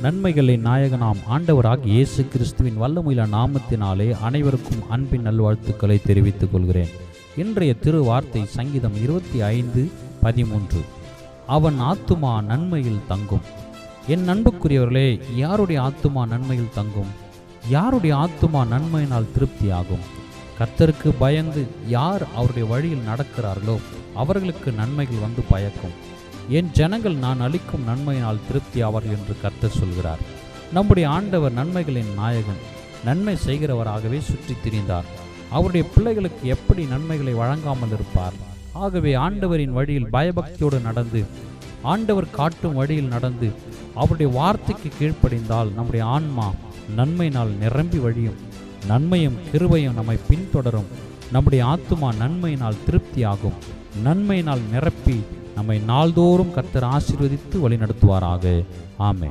நன்மைகளின் நாயகனாம் ஆண்டவராக இயேசு கிறிஸ்துவின் வல்லமுயில நாமத்தினாலே அனைவருக்கும் அன்பின் நல்வாழ்த்துக்களை தெரிவித்துக் கொள்கிறேன். இன்றைய திரு வார்த்தை சங்கீதம் இருபத்தி ஐந்து பதிமூன்று. அவன் ஆத்துமா நன்மையில் தங்கும். என் அன்புக்குரியவர்களே யாருடைய ஆத்துமா நன்மையில் தங்கும்? யாருடைய ஆத்துமா நன்மையினால் திருப்தியாகும்? கர்த்தருக்கு பயந்து யார் அவருடைய வழியில் நடக்கிறார்களோ அவர்களுக்கு நன்மைகள் வந்து பயக்கும். என் ஜனங்கள் நான் அளிக்கும் நன்மையினால் திருப்தி ஆவார் என்று கர்த்த சொல்கிறார். நம்முடைய ஆண்டவர் நன்மைகளின் நாயகன் நன்மை செய்கிறவராகவே சுற்றித் திரிந்தார். அவருடைய பிள்ளைகளுக்கு எப்படி நன்மைகளை வழங்காமல் இருப்பார்? ஆகவே ஆண்டவரின் வழியில் பயபக்தியோடு நடந்து ஆண்டவர் காட்டும் வழியில் நடந்து அவருடைய வார்த்தைக்கு கீழ்ப்படிந்தால் நம்முடைய ஆன்மா நன்மையினால் நிரம்பி வழியும். நன்மையும் கிருபையும் நம்மை பின்தொடரும். நம்முடைய ஆத்துமா நன்மையினால் திருப்தியாகும். நன்மையினால் நிரப்பி நம்மை நாள்தோறும் கர்த்தர் ஆசீர்வதித்து வழிநடத்துவாராக. ஆமே